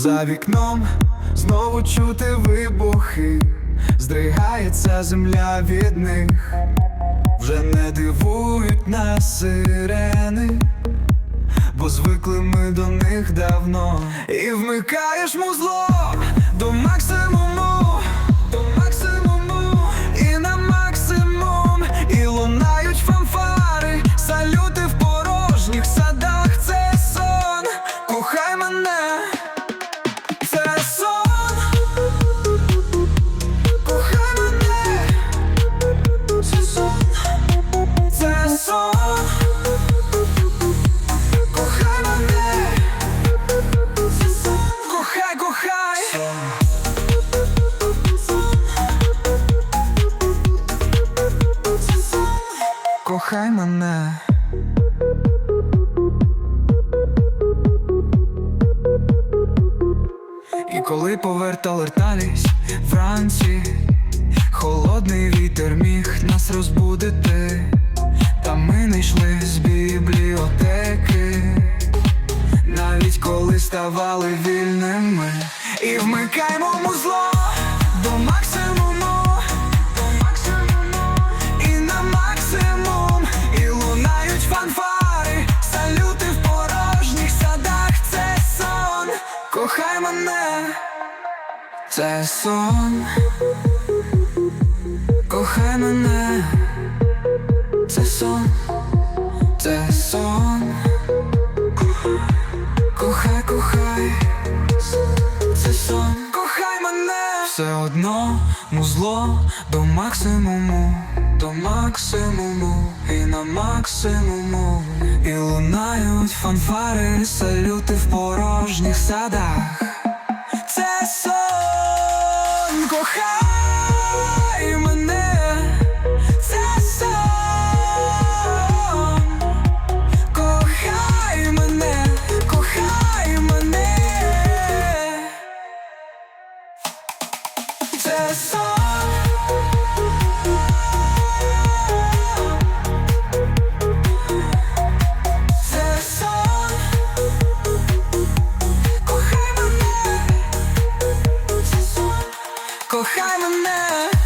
За вікном. Знову чути вибухи, здригається земля від них, вже не дивують нас сирени, бо звикли ми до них давно. І вмикаєш музло до Кохай мене. І коли повертались вранці, холодний вітер міг нас розбудити, та ми не йшли з бібліотеки, навіть коли ставали вільними, і вмикаємо музло мене, це сон, кохай мене, це сон, це сон, кохай, кохай, це сон, кохай мене, все одно музло до максимуму, до максимуму, і на максимуму, і лунають фанфари, салюти в порожніх садах. Це сон, кохай. кохай мене.